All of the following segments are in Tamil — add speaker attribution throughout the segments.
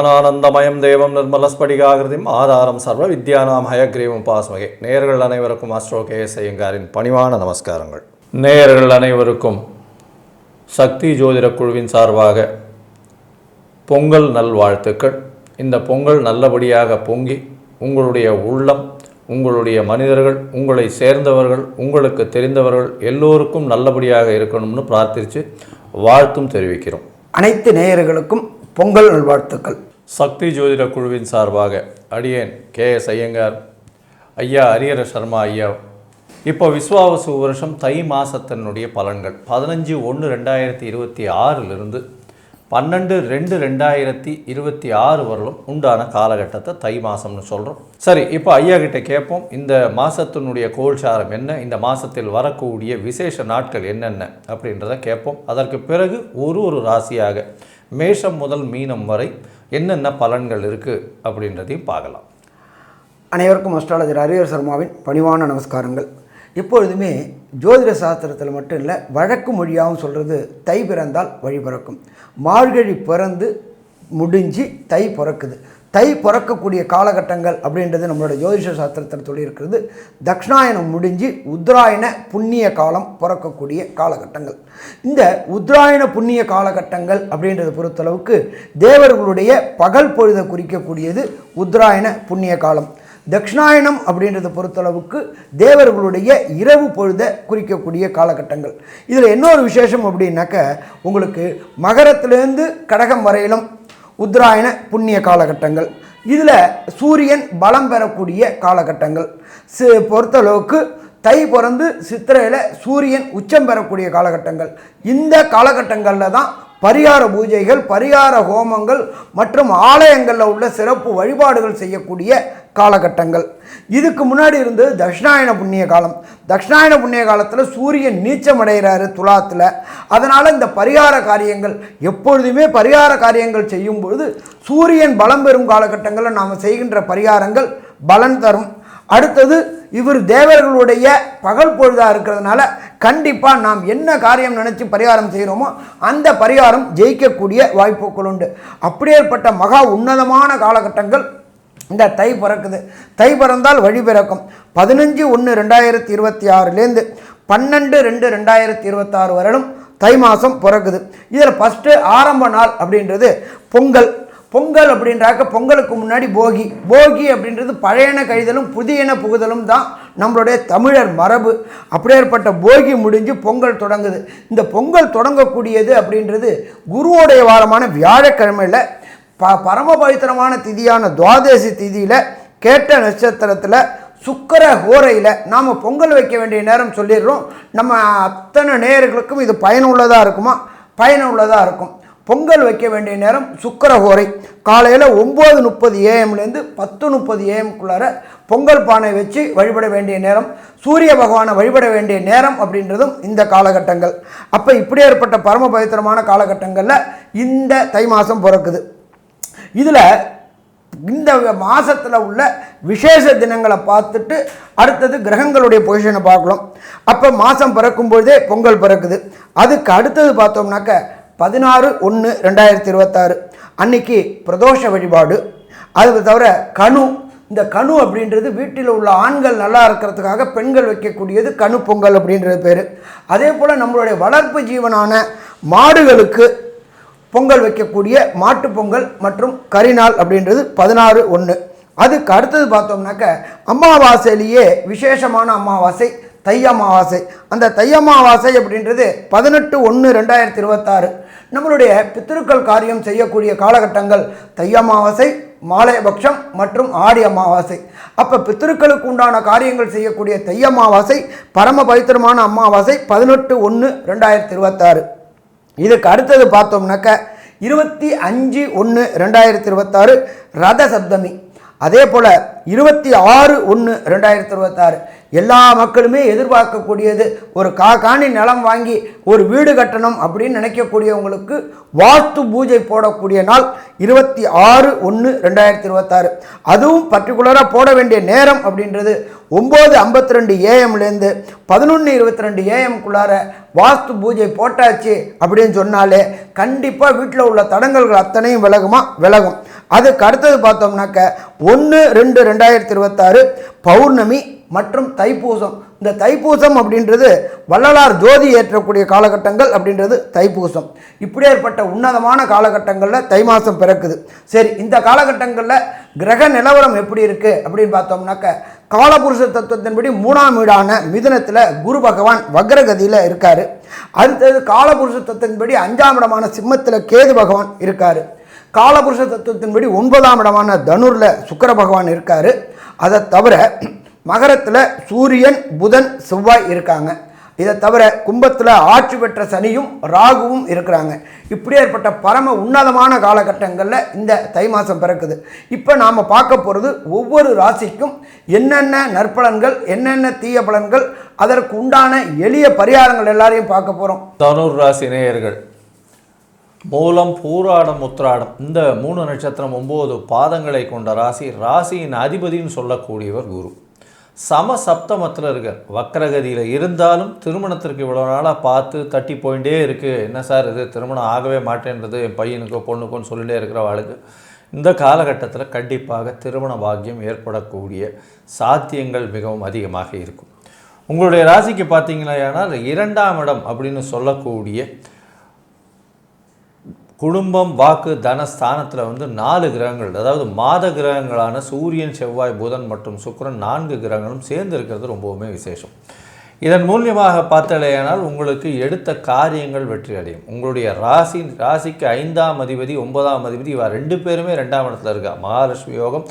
Speaker 1: ஞானானந்தமயம் தேவம் நிர்மலஸ்படிகாகிருதிம் ஆதாரம் சர்வ வித்யானாம் ஹயக்ரீவம் பாஸ்மகே நேயர்கள் அனைவருக்கும் அஸ்ட்ரோ கே எஸ் ஐயங்காரின் பணிவான நமஸ்காரங்கள். நேயர்கள் அனைவருக்கும் சக்தி ஜோதிட குழுவின் சார்பாக பொங்கல் நல்வாழ்த்துக்கள். இந்த பொங்கல் நல்லபடியாக பொங்கி உங்களுடைய உள்ளம் உங்களுடைய மனிதர்கள் உங்களை சேர்ந்தவர்கள் உங்களுக்கு தெரிந்தவர்கள் எல்லோருக்கும் நல்லபடியாக இருக்கணும்னு பிரார்த்தித்து வாழ்த்தும் தெரிவிக்கிறோம்.
Speaker 2: அனைத்து நேயர்களுக்கும் பொங்கல் நல்வாழ்த்துக்கள்.
Speaker 1: சக்தி ஜோதிட குழுவின் சார்பாக அடியேன் கே எஸ் ஐயங்கார். ஐயா ஹரியர சர்மா ஐயா. இப்போ விஸ்வாவசு வருஷம் தை மாதத்தினுடைய பலன்கள். பதினஞ்சு ஒன்று ரெண்டாயிரத்தி இருபத்தி ஆறிலிருந்து பன்னெண்டு ரெண்டு ரெண்டாயிரத்தி இருபத்தி ஆறு வரலும் உண்டான காலகட்டத்தை தை மாதம்னு சொல்கிறோம் சரி இப்போ ஐயா கிட்ட கேட்போம். இந்த மாதத்தினுடைய கோல்சாரம் என்ன? இந்த மாதத்தில் வரக்கூடிய விசேஷ நாட்கள் என்னென்ன? அப்படின்றத கேட்போம். அதற்கு பிறகு ஒரு ஒரு ராசியாக மேஷம் முதல் மீனம் வரை என்னென்ன பலன்கள் இருக்குது அப்படின்றதையும் பார்க்கலாம்.
Speaker 2: அனைவருக்கும் அஸ்ட்ராலஜர் ஹரிஹர் சர்மாவின் பணிவான நமஸ்காரங்கள். எப்பொழுதுமே ஜோதிட சாஸ்திரத்தில் மட்டும் இல்லை வழக்கு மொழியாகவும் சொல்கிறது தை பிறந்தால் வழி பிறக்கும். மார்கழி பிறந்து முடிஞ்சு தை பிறக்குது. தை பிறக்கக்கூடிய காலகட்டங்கள் அப்படின்றது நம்மளோட ஜோதிஷ சாஸ்திரத்தில் சொல்லியிருக்கிறது. தக்ஷணாயனம் முடிஞ்சு உத்ராயண புண்ணிய காலம் பிறக்கக்கூடிய காலகட்டங்கள். இந்த உத்ராயண புண்ணிய காலகட்டங்கள் அப்படின்றத பொறுத்தளவுக்கு தேவர்களுடைய பகல் பொழுதை குறிக்கக்கூடியது உத்ராயண புண்ணிய காலம். தக்ஷணாயனம் அப்படின்றத பொறுத்தளவுக்கு தேவர்களுடைய இரவு பொழுதை குறிக்கக்கூடிய காலகட்டங்கள். இதில் இன்னொரு விசேஷம் அப்படின்னாக்க உங்களுக்கு மகரத்திலேருந்து கடகம் வரையிலும் உத்தராயண புண்ணிய காலகட்டங்கள். இதில் சூரியன் பலம் பெறக்கூடிய காலகட்டங்கள். சி பொறுத்தளவுக்கு தை பிறந்து சித்திரையில் சூரியன் உச்சம் பெறக்கூடிய காலகட்டங்கள். இந்த காலகட்டங்களில் தான் பரிகார பூஜைகள் பரிகார ஹோமங்கள் மற்றும் ஆலயங்களில் உள்ள சிறப்பு வழிபாடுகள் செய்யக்கூடிய காலகட்டங்கள். இதுக்கு முன்னாடி இருந்தது தட்சிணாயன புண்ணிய காலம். தட்சிணாயன புண்ணிய காலத்தில் சூரியன் நீச்சம் அடைகிறாரு துலாத்தில். அதனால் இந்த பரிகார காரியங்கள் எப்பொழுதுமே பரிகார காரியங்கள் செய்யும் பொழுது சூரியன் பலம் பெறும் காலகட்டங்களில் நாம் செய்கின்ற பரிகாரங்கள் பலன் தரும். அடுத்தது இவர் தேவர்களுடைய பகல் பொழுதாக இருக்கிறதுனால கண்டிப்பாக நாம் என்ன காரியம் நினச்சி பரிகாரம் செய்கிறோமோ அந்த பரிகாரம் ஜெயிக்கக்கூடிய வாய்ப்புகள் உண்டு. அப்படியேற்பட்ட மகா உன்னதமான காலகட்டங்கள் இந்த தை பிறக்குது. தை பிறந்தால் வழி பிறக்கும். பதினஞ்சு ஒன்று ரெண்டாயிரத்தி இருபத்தி ஆறுலேருந்து பன்னெண்டு ரெண்டு ரெண்டாயிரத்தி இருபத்தாறு வரலும் தை மாதம் பிறக்குது. இதில் ஃபஸ்ட்டு ஆரம்ப நாள் அப்படின்றது பொங்கல். பொங்கல் அப்படின்றாக்க பொங்கலுக்கு முன்னாடி போகி. போகி அப்படின்றது பழையன கழிதலும் புதியன புகுதலும் தான் நம்மளுடைய தமிழர் மரபு. அப்படியேற்பட்ட போகி முடிஞ்சு பொங்கல் தொடங்குது. இந்த பொங்கல் தொடங்கக்கூடியது அப்படின்றது குருவோடைய வாரமான வியாழக்கிழமையில் ப பரம பவித்திரமான திதியான துவாதசி திதியில் கேட்ட நட்சத்திரத்தில் சுக்கர ஹோரையில் நாம் பொங்கல் வைக்க வேண்டிய நேரம் சொல்லிடுறோம். நம்ம அத்தனை நேர்களுக்கும் இது பயனுள்ளதாக இருக்குமா? பயனுள்ளதாக இருக்கும். பொங்கல் வைக்க வேண்டிய நேரம் சுக்கரஹோரை காலையில் ஒம்பது முப்பது ஏஎம்லேருந்து பத்து முப்பது ஏஎம்குள்ளார பொங்கல் பானை வச்சு வழிபட வேண்டிய நேரம் சூரிய பகவானை வழிபட வேண்டிய நேரம் அப்படின்றதும் இந்த காலகட்டங்கள். அப்போ இப்படி ஏற்பட்ட பரம பவித்திரமான காலகட்டங்களில் இந்த தை மாதம் பிறக்குது. இதில் இந்த மாதத்தில் உள்ள விசேஷ தினங்களை பார்த்துட்டு அடுத்தது கிரகங்களுடைய பொசிஷனை பார்க்கலாம் அப்போ மாதம் பிறக்கும்பொழுதே பொங்கல் பிறக்குது. அதுக்கு அடுத்தது பார்த்தோம்னாக்க பதினாறு ஒன்று ரெண்டாயிரத்தி இருபத்தாறு. அன்னைக்கு பிரதோஷ வழிபாடு. அது தவிர கணு இந்த கணு அப்படின்றது வீட்டில் உள்ள ஆண்கள் நல்லா இருக்கிறதுக்காக பெண்கள் வைக்கக்கூடியது கணு பொங்கல் அப்படின்றது பேர். அதே போல் நம்மளுடைய வளர்ப்பு ஜீவனான மாடுகளுக்கு பொங்கல் வைக்கக்கூடிய மாட்டு பொங்கல் மற்றும் கரிநாள் அப்படின்றது பதினாறு ஒன்று அதுக்கு அடுத்தது பார்த்தோம்னாக்க அமாவாசையிலேயே விசேஷமான அமாவாசை தை அமாவாசை. அந்த தை அமாவாசை அப்படின்றது பதினெட்டு ஒன்று ரெண்டாயிரத்தி இருபத்தாறு. நம்மளுடைய பித்திருக்கள் காரியம் செய்யக்கூடிய காலகட்டங்கள் தை அமாவாசை மாலையபக்ஷம் மற்றும் ஆடி அமாவாசை. அப்போ பித்திருக்களுக்கு உண்டான காரியங்கள் செய்யக்கூடிய தை அமாவாசை பரம பவித்திரமான அமாவாசை பதினெட்டு ஒன்று ரெண்டாயிரத்தி இருபத்தாறு. இதுக்கு அடுத்தது பார்த்தோம்னாக்க இருபத்தி அஞ்சு ஒன்று ரெண்டாயிரத்தி இருபத்தாறு ரத சப்தமி. அதே போல் இருபத்தி ஆறு ஒன்று ரெண்டாயிரத்தி இருபத்தாறு. எல்லா மக்களுமே எதிர்பார்க்கக்கூடியது. ஒரு கா காணி நிலம் வாங்கி ஒரு வீடு கட்டணும் அப்படின்னு நினைக்கக்கூடியவங்களுக்கு வாஸ்து பூஜை போடக்கூடிய நாள் இருபத்தி ஆறு ஒன்று ரெண்டாயிரத்தி இருபத்தாறு. அதுவும் பர்டிகுலராக போட வேண்டிய நேரம் அப்படின்றது ஒம்பது ஐம்பத்தி ரெண்டு ஏஎம்லேருந்து பதினொன்று இருபத்தி ரெண்டு ஏஎம்குள்ளார வாஸ்து பூஜை போட்டாச்சு அப்படின்னு சொன்னாலே கண்டிப்பாக வீட்டில் உள்ள தடங்கல்கள் அத்தனையும் விலகுமா? விலகும். அதுக்கு அடுத்தது பார்த்தோம்னாக்க ஒன்று ரெண்டு ரெண்டாயிரத்தி இருபத்தாறு பௌர்ணமி மற்றும் தைப்பூசம். இந்த தைப்பூசம் அப்படின்றது வள்ளலார் ஜோதி ஏற்றக்கூடிய காலகட்டங்கள் அப்படின்றது தைப்பூசம். இப்படியேற்பட்ட உன்னதமான காலகட்டங்களில் தை மாதம் பிறக்குது. சரி இந்த காலகட்டங்களில் கிரக நிலவரம் எப்படி இருக்குது அப்படின்னு பார்த்தோம்னாக்க காலபுருஷ தத்துவத்தின்படி மூணாம் வீடான மிதுனத்தில் குரு பகவான் வக்ரகதியில் இருக்கார். அடுத்தது காலபுருஷ தத்துவத்தின்படி அஞ்சாம் இடமான சிம்மத்தில் கேது பகவான் இருக்கார். காலபுருஷ தத்துவத்தின்படி ஒன்பதாம் இடமான தனுரில் சுக்கர பகவான் இருக்கார். அதை தவிர மகரத்தில் சூரியன் புதன் செவ்வாய் இருக்காங்க. இதை தவிர கும்பத்தில் ஆட்சி பெற்ற சனியும் ராகுவும் இருக்கிறாங்க. இப்படி ஏற்பட்ட பரம உன்னதமான காலகட்டங்களில் இந்த தை மாதம் பிறக்குது. இப்போ நாம் பார்க்க போகிறது ஒவ்வொரு ராசிக்கும் என்னென்ன நற்பலன்கள் என்னென்ன தீய பலன்கள் அதற்கு உண்டான எளிய பரிகாரங்கள் எல்லாரையும் பார்க்க போகிறோம்
Speaker 1: தனுர் ராசி நேயர்கள் மூலம் பூராடம் உத்திராடம் இந்த மூணு நட்சத்திரம் ஒம்பது பாதங்களை கொண்ட ராசி ராசியின் அதிபதின்னு சொல்லக்கூடியவர் குரு. சம சப்தமத்தில் இருக்கார். வக்கரகதியில் இருந்தாலும் திருமணத்திற்கு இவ்வளோ நாளாக பார்த்து தட்டி போயிட்டே இருக்குது என்ன சார் இது? திருமணம் ஆகவே மாட்டேன்றது என் பையனுக்கோ பொண்ணுக்கோன்னு சொல்லிட்டே இருக்கிற ஆளுக்கு. இந்த காலகட்டத்தில் கண்டிப்பாக திருமண பாக்கியம் ஏற்படக்கூடிய சாத்தியங்கள் மிகவும் அதிகமாக இருக்கும். உங்களுடைய ராசிக்கு பார்த்தீங்கன்னா இரண்டாம் இடம் அப்படின்னு சொல்லக்கூடிய குடும்பம் வாக்கு தனஸ்தானத்தில் வந்து நாலு கிரகங்கள் அதாவது மாத கிரகங்களான சூரியன் செவ்வாய் புதன் மற்றும் சுக்கிரன் நான்கு கிரகங்களும் சேர்ந்து இருக்கிறது ரொம்பவுமே விசேஷம். இதன் மூலியமாக பார்த்தலையானால் உங்களுக்கு எடுத்த காரியங்கள் வெற்றி அடையும். உங்களுடைய ராசி ராசிக்கு ஐந்தாம் அதிபதி ஒன்பதாம் அதிபதி இவ ரெண்டு பேருமே ரெண்டாம் இடத்துல இருக்கா. மகாலட்சுமி யோகம்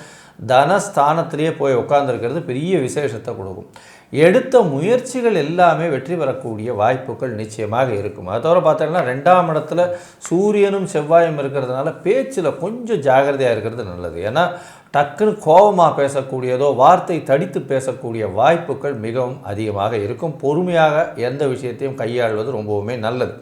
Speaker 1: தனஸ்தானத்திலேயே போய் உட்காந்துருக்கிறது பெரிய விசேஷத்தை கொடுக்கும். எடுத்த முயற்சிகள் எல்லாமே வெற்றி பெறக்கூடிய வாய்ப்புகள் நிச்சயமாக இருக்கும். அதை தவிர பார்த்தீங்கன்னா ரெண்டாம் இடத்துல சூரியனும் செவ்வாயும் இருக்கிறதுனால பேச்சில் கொஞ்சம் ஜாகிரதையாக இருக்கிறது நல்லது. ஏன்னா டக்குன்னு கோபமாக பேசக்கூடியதோ வார்த்தை தடித்து பேசக்கூடிய வாய்ப்புகள் மிகவும் அதிகமாக இருக்கும். பொறுமையாக எந்த விஷயத்தையும் கையாள்வது ரொம்பவுமே நல்லது.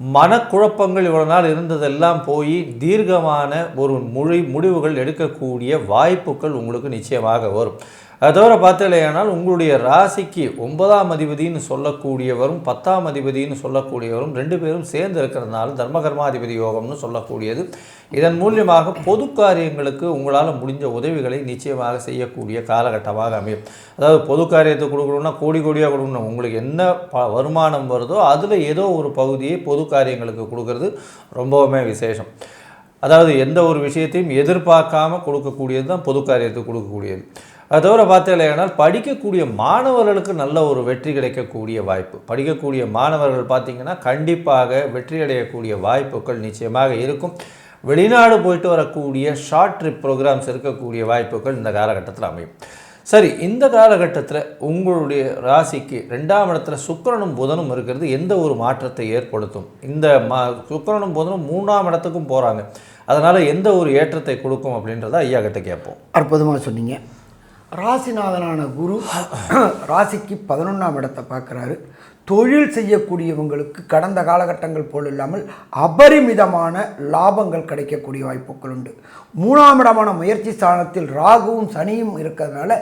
Speaker 1: மனக்குழப்பங்கள் இவ்வளோ நாள் இருந்ததெல்லாம் போய் தீர்க்கமான ஒரு மொழி முடிவுகள் எடுக்கக்கூடிய வாய்ப்புகள் உங்களுக்கு நிச்சயமாக வரும். அது தவிர பார்த்தலையானால் உங்களுடைய ராசிக்கு ஒன்பதாம் அதிபதினு சொல்லக்கூடியவரும் பத்தாம் அதிபதினு சொல்லக்கூடியவரும் ரெண்டு பேரும் சேர்ந்து இருக்கிறதுனால தர்மகர்மாதிபதி யோகம்னு சொல்லக்கூடியது. இதன் மூலியமாக பொது காரியங்களுக்கு உங்களால் முடிஞ்ச உதவிகளை நிச்சயமாக செய்யக்கூடிய காலகட்டமாக அமையும். அதாவது பொது காரியத்தை கொடுக்கணும்னா கோடி கோடியாக கொடுக்கணும். உங்களுக்கு என்ன ப வருமானம் வருதோ அதில் ஏதோ ஒரு பகுதியை பொது காரியங்களுக்கு கொடுக்கறது ரொம்பவுமே விசேஷம். அதாவது எந்த ஒரு விஷயத்தையும் எதிர்பார்க்காம கொடுக்கக்கூடியது தான் பொது காரியத்துக்கு கொடுக்கக்கூடியது. அது தவிர பார்த்தீங்களேனால் படிக்கக்கூடிய மாணவர்களுக்கு நல்ல ஒரு வெற்றி கிடைக்கக்கூடிய வாய்ப்பு. படிக்கக்கூடிய மாணவர்கள் பார்த்திங்கன்னா கண்டிப்பாக வெற்றி அடையக்கூடிய வாய்ப்புகள் நிச்சயமாக இருக்கும். வெளிநாடு போயிட்டு வரக்கூடிய ஷார்ட் ட்ரிப் ப்ரோக்ராம்ஸ் இருக்கக்கூடிய வாய்ப்புகள் இந்த காலகட்டத்தில் அமையும். சரி இந்த காலகட்டத்தில் உங்களுடைய ராசிக்கு ரெண்டாம் இடத்துல சுக்கரனும் புதனும் இருக்கிறது எந்த ஒரு மாற்றத்தை ஏற்படுத்தும்? இந்த மா சுக்கரனும் புதனும் மூணாம் இடத்துக்கும் போகிறாங்க அதனால் எந்த ஒரு ஏற்றத்தை கொடுக்கும் அப்படின்றத ஐயா கிட்ட கேட்போம்.
Speaker 2: அற்புதமாக சொன்னீங்க. ராசிநாதனான குரு ராசிக்கு பதினொன்றாம் இடத்தை பார்க்குறாரு. தொழில் செய்யக்கூடியவங்களுக்கு கடந்த காலகட்டங்கள் போல் இல்லாமல் அபரிமிதமான லாபங்கள் கிடைக்கக்கூடிய வாய்ப்புகள் உண்டு. மூணாம் இடமான முயற்சி ஸ்தானத்தில் ராகுவும் சனியும் இருக்கிறதுனால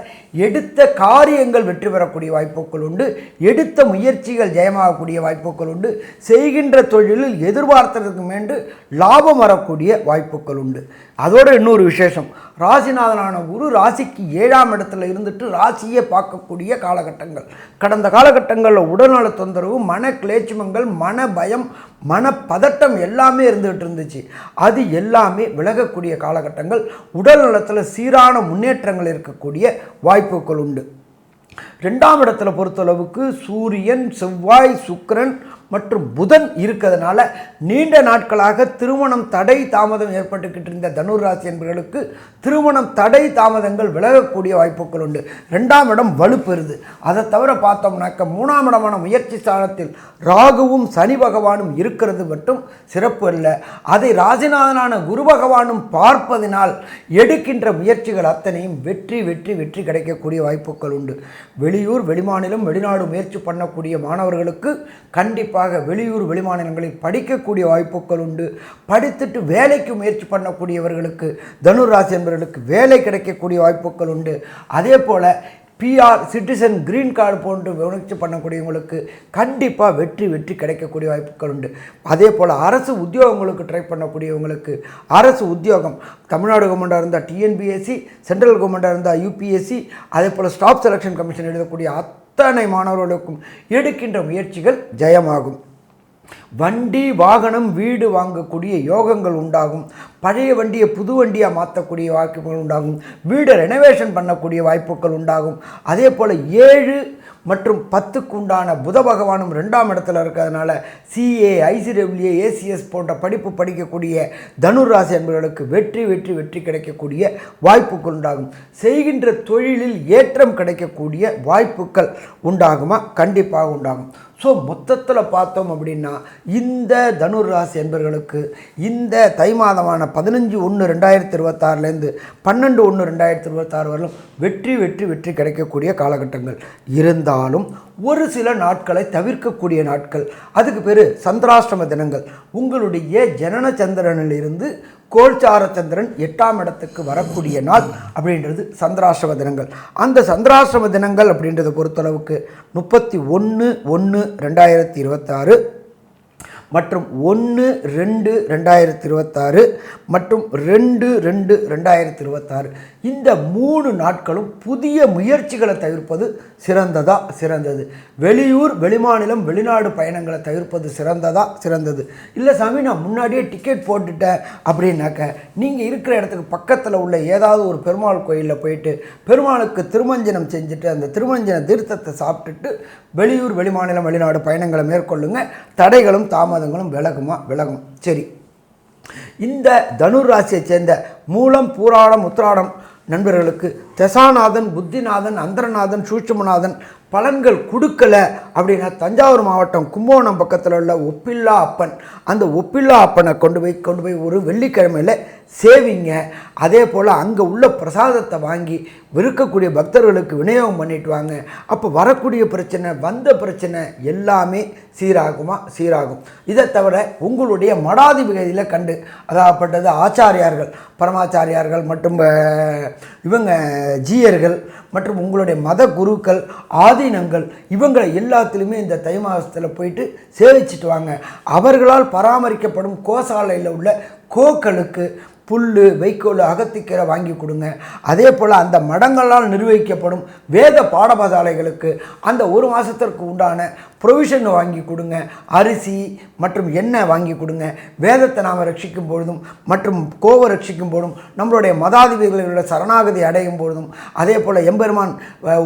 Speaker 2: எடுத்த காரியங்கள் வெற்றி பெறக்கூடிய வாய்ப்புகள் உண்டு. எடுத்த முயற்சிகள் ஜெயமாகக்கூடிய வாய்ப்புகள் உண்டு. செய்கின்ற தொழிலில் எதிர்பார்த்ததுக்கு மேண்டு லாபம் வரக்கூடிய வாய்ப்புகள் உண்டு. அதோடு இன்னொரு விசேஷம். ராசிநாதனான குரு ராசிக்கு ஏழாம் இடத்துல இருந்துட்டு ராசியை பார்க்கக்கூடிய காலகட்டங்கள். கடந்த காலகட்டங்களில் உடல்நல தொந்தரவு மன கிளேச்சுமங்கள் மன பயம் மன பதட்டம் எல்லாமே இருந்துகிட்டு இருந்துச்சு. அது எல்லாமே விலகக்கூடிய காலகட்டங்கள். உடல் நலத்தில் சீரான முன்னேற்றங்கள் இருக்கக்கூடிய வாய்ப்புகள் உண்டு. ரெண்டாம் இடத்துல பொறுத்தளவுக்கு சூரியன் செவ்வாய் சுக்கரன் மற்றும் புதன் இருக்கிறதுனால நீண்ட நாட்களாக திருமணம் தடை தாமதம் ஏற்பட்டுக்கிட்டு இருந்த தனுர் ராசி என்பவர்களுக்கு திருமணம் தடை தாமதங்கள் விலகக்கூடிய வாய்ப்புகள் உண்டு. ரெண்டாம் இடம் வலுப்பெறுது அதை தவிர பார்த்தோம்னாக்க மூணாம் இடமான முயற்சி ஸ்தானத்தில் ராகுவும் சனி பகவானும் இருக்கிறது மட்டும் சிறப்பு அல்ல. அதை ராசிநாதனான குரு பகவானும் பார்ப்பதினால் எடுக்கின்ற முயற்சிகள் அத்தனையும் வெற்றி வெற்றி வெற்றி கிடைக்கக்கூடிய வாய்ப்புகள் உண்டு. வெளியூர் வெளிமாநிலம் வெளிநாடு முயற்சி பண்ணக்கூடிய மாணவர்களுக்கு கண்டிப்பாக வெளியூர் வெளிமாநிலங்களில் படிக்கக்கூடிய வாய்ப்புகள் உண்டு. படித்துட்டு வேலைக்கு முயற்சி பண்ணக்கூடியவர்களுக்கு தனுராசி என்பவர்களுக்கு வேலை கிடைக்கக்கூடிய வாய்ப்புகள் உண்டு. அதே போல் பிஆர் சிட்டிசன் கிரீன் கார்டு போன்று முயற்சி பண்ணக்கூடியவங்களுக்கு கண்டிப்பாக வெற்றி வெற்றி கிடைக்கக்கூடிய வாய்ப்புகள் உண்டு. அதே போல் அரசு உத்தியோகங்களுக்கு ட்ரை பண்ணக்கூடியவங்களுக்கு அரசு உத்தியோகம் தமிழ்நாடு கவர்மெண்ட்டாக இருந்தால் டிஎன்பிஎஸ்சி சென்ட்ரல் கவர்மெண்ட்டாக இருந்தால் யூபிஎஸ்சி அதே போல் ஸ்டாஃப் செலெக்ஷன் கமிஷன் எழுதக்கூடிய அத்தனை மாணவர்களுக்கும் எடுக்கின்ற முயற்சிகள் ஜெயமாகும். வண்டி வாகனம் வீடு வாங்கக்கூடிய யோகங்கள் உண்டாகும். பழைய வண்டியை புது வண்டியாக மாற்றக்கூடிய வாய்ப்புகள் உண்டாகும். வீடை ரெனோவேஷன் பண்ணக்கூடிய வாய்ப்புகள் உண்டாகும். அதே போல் ஏழு மற்றும் பத்துக்கு உண்டான புத பகவானும் ரெண்டாம் இடத்துல இருக்கிறதுனால சிஏ ஐசிடபிள்யூ ஏசிஎஸ் போன்ற படிப்பு படிக்கக்கூடிய தனுர் என்பவர்களுக்கு வெற்றி வெற்றி வெற்றி கிடைக்கக்கூடிய வாய்ப்புகள் உண்டாகும். செய்கின்ற தொழிலில் ஏற்றம் கிடைக்கக்கூடிய வாய்ப்புகள் உண்டாகுமா? கண்டிப்பாக உண்டாகும். ஸோ மொத்தத்தில் பார்த்தோம் அப்படின்னா இந்த தனுர் ராசி என்பவர்களுக்கு இந்த தை மாதமான பதினஞ்சு ஒன்று ரெண்டாயிரத்தி இருபத்தாறுலேருந்து பன்னெண்டு ஒன்று ரெண்டாயிரத்தி இருபத்தாறு வரலும் வெற்றி வெற்றி வெற்றி கிடைக்கக்கூடிய காலகட்டங்கள். இருந்தாலும் ஒரு சில நாட்களை தவிர்க்கக்கூடிய நாட்கள். அதுக்கு பேர் சந்திராஷ்டம தினங்கள். உங்களுடைய ஜனன சந்திரனிலிருந்து கோல்சார சந்திரன் எட்டாம் இடத்துக்கு வரக்கூடிய நாள் அப்படின்றது சந்திராசிரம தினங்கள். அந்த சந்திராசிரம தினங்கள் அப்படின்றத பொறுத்தளவுக்கு முப்பத்தி ஒன்று ஒன்று ரெண்டாயிரத்தி இருபத்தாறு மற்றும் ஒன்று ரெண்டு ரெண்டாயிரத்தி இருபத்தாறு மற்றும் ரெண்டு ரெண்டு ரெண்டாயிரத்தி இருபத்தாறு இந்த மூணு நாட்களும் புதிய முயற்சிகளை தவிர்ப்பது சிறந்ததா? சிறந்தது. வெளியூர் வெளிமாநிலம் வெளிநாடு பயணங்களை தவிர்ப்பது சிறந்ததா? சிறந்தது. இல்லை சாமி நான் முன்னாடியே டிக்கெட் போட்டுட்டேன் அப்படின்னாக்க நீங்கள் இருக்கிற இடத்துக்கு பக்கத்தில் உள்ள ஏதாவது ஒரு பெருமாள் கோயிலில் போயிட்டு பெருமாளுக்கு திருமஞ்சனம் செஞ்சுட்டு அந்த திருமஞ்சன தீர்த்தத்தை சாப்பிட்டுட்டு வெளியூர் வெளிமாநிலம் வெளிநாடு பயணங்களை மேற்கொள்ளுங்க. தடைகளும் தாமதங்களும் விலகுமா? விலகும். சரி. இந்த தனுர் ராசியை சேர்ந்த மூலம் பூராடம் உத்திராடம் நண்பர்களுக்கு தசாநாதன் புத்திநாதன் அந்தரநாதன் சூட்சமநாதன் பலன்கள் கொடுக்கல அப்படின்னா தஞ்சாவூர் மாவட்டம் கும்பகோணம் பக்கத்தில் உள்ள ஒப்பில்லா அப்பன். அந்த ஒப்பில்லா அப்பனை கொண்டு போய் கொண்டு போய் ஒரு வெள்ளிக்கிழமையில் சேவிங்க. அதே போல் அங்கே உள்ள பிரசாதத்தை வாங்கி விற்கக்கூடிய பக்தர்களுக்கு விநியோகம் பண்ணிட்டு வாங்க. அப்போ வரக்கூடிய பிரச்சனை வந்த பிரச்சனை எல்லாமே சீராகுமா? சீராகும். இதை தவிர உங்களுடைய மடாதிபதியில் கண்டு அதாகப்பட்டது ஆச்சாரியார்கள் பரமாச்சாரியார்கள் மற்றும் இவங்க ஜீயர்கள் மற்றும் உங்களுடைய மத குருக்கள் ஆதீனங்கள் இவங்களை எல்லாத்துலேயுமே இந்த தை மாதத்தில் போயிட்டு சேவிச்சிட்டு வாங்க. அவர்களால் பராமரிக்கப்படும் கோசாலையில் உள்ள கோக்களுக்கு புல் வைக்கோல் அகத்திக்கீரை வாங்கி கொடுங்க. அதே போல் அந்த மடங்களால் நிர்வகிக்கப்படும் வேத பாடபசாலைகளுக்கு அந்த ஒரு மாதத்திற்கு உண்டான ப்ரொவிஷன் வாங்கி கொடுங்க அரிசி மற்றும் எண்ணெய் வாங்கி கொடுங்க. வேதத்தை நாம் ரட்சிக்கும் பொழுதும் மற்றும் கோவை ரட்சிக்கும் பொழுதும் நம்மளுடைய மதாதிபதிகளோட சரணாகதி அடையும் பொழுதும் அதே போல் எம்பெருமான்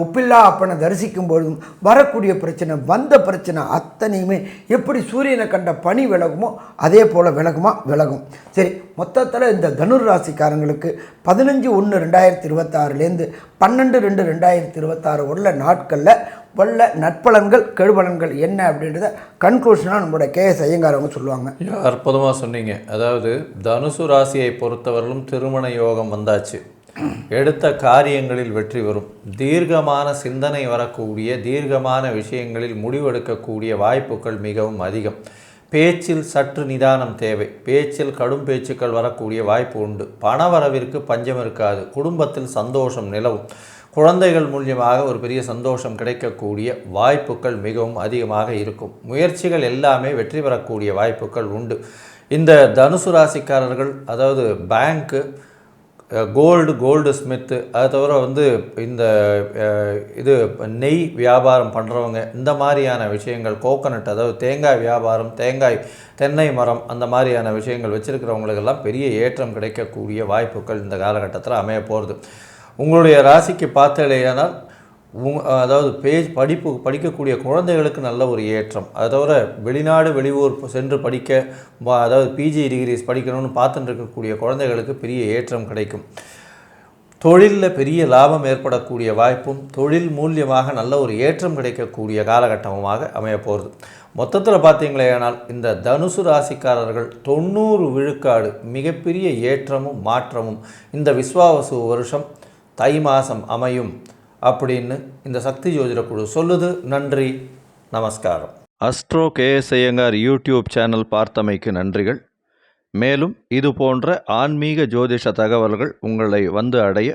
Speaker 2: உப்பில்லா அப்பனை தரிசிக்கும் பொழுதும் வரக்கூடிய பிரச்சனை வந்த பிரச்சனை அத்தனையுமே எப்படி சூரியனை கண்ட பனி விலகுமோ அதே போல் விலகுமா? விலகும். சரி மொத்தத்தில் இந்த தனுர் ராசிக்காரங்களுக்கு பதினஞ்சு ஒன்று ரெண்டாயிரத்தி இருபத்தாறுலேருந்து பன்னெண்டு ரெண்டு ரெண்டாயிரத்தி இருபத்தாறு உள்ள நாட்களில் வல்ல நட்பலன்கள் கெடுபலன்கள் என்ன அப்படின்றத கன்க்ளூஷனாக நம்மளோட கேஎஸ் ஐயங்கார் அவங்க சொல்லுவாங்க.
Speaker 1: அற்புதமாக சொன்னீங்க. அதாவது தனுசு ராசியை பொறுத்தவரையிலும் திருமண யோகம் வந்தாச்சு. எடுத்த காரியங்களில் வெற்றி வரும் தீர்க்கமான சிந்தனை வரக்கூடிய தீர்க்கமான விஷயங்களில் முடிவெடுக்கக்கூடிய வாய்ப்புகள் மிகவும் அதிகம். பேச்சில் சற்று நிதானம் தேவை. பேச்சில் கடும் பேச்சுக்கள் வரக்கூடிய வாய்ப்பு உண்டு. பணவரவிற்கு பஞ்சம் இருக்காது. குடும்பத்தில் சந்தோஷம் நிலவும். குழந்தைகள் மூலியமாக ஒரு பெரிய சந்தோஷம் கிடைக்கக்கூடிய வாய்ப்புகள் மிகவும் அதிகமாக இருக்கும். முயற்சிகள் எல்லாமே வெற்றி பெறக்கூடிய வாய்ப்புகள் உண்டு. இந்த தனுசு ராசிக்காரர்கள் அதாவது பேங்க்கு கோல்டு கோல்டு ஸ்மித்து அது தவிர வந்து இந்த இது நெய் வியாபாரம் பண்ணுறவங்க இந்த மாதிரியான விஷயங்கள் கோகனட் அதாவது தேங்காய் வியாபாரம் தேங்காய் தென்னை மரம் அந்த மாதிரியான விஷயங்கள் வச்சுருக்கிறவங்களுக்கெல்லாம் பெரிய ஏற்றம் கிடைக்கக்கூடிய வாய்ப்புகள் இந்த காலகட்டத்தில் அமைய போகிறது உங்களுடைய ராசிக்கு பார்த்தலையானால் உங் அதாவது பேஜ் படிப்பு படிக்கக்கூடிய குழந்தைகளுக்கு நல்ல ஒரு ஏற்றம். அதை தவிர வெளிநாடு வெளியூர் சென்று படிக்க அதாவது பிஜி டிகிரிஸ் படிக்கணும்னு பார்த்துட்டு இருக்கக்கூடிய குழந்தைகளுக்கு பெரிய ஏற்றம் கிடைக்கும். தொழிலில் பெரிய லாபம் ஏற்படக்கூடிய வாய்ப்பும் தொழில் மூலியமாக நல்ல ஒரு ஏற்றம் கிடைக்கக்கூடிய காலகட்டமாக அமையப்போகிறது மொத்தத்தில் பார்த்தீங்களேனால் இந்த தனுசு ராசிக்காரர்கள் தொண்ணூறு விழுக்காடு மிகப்பெரிய ஏற்றமும் மாற்றமும் இந்த விஸ்வாவசு வருஷம் தை மாதம் அமையும் அப்படின்னு இந்த சக்தி ஜோதிட குழு சொல்லுது. நன்றி நமஸ்காரம். Astro KS Iyengar YouTube channel பார்த்தமைக்கு நன்றிகள். மேலும் இது போன்ற ஆன்மீக ஜோதிஷ தகவல்கள் உங்களை வந்து அடைய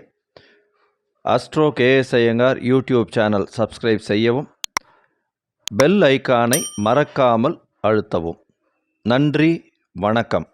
Speaker 1: Astro KS Iyengar YouTube channel subscribe செய்யவும் பெல் ஐக்கானை மறக்காமல் அழுத்தவும். நன்றி வணக்கம்.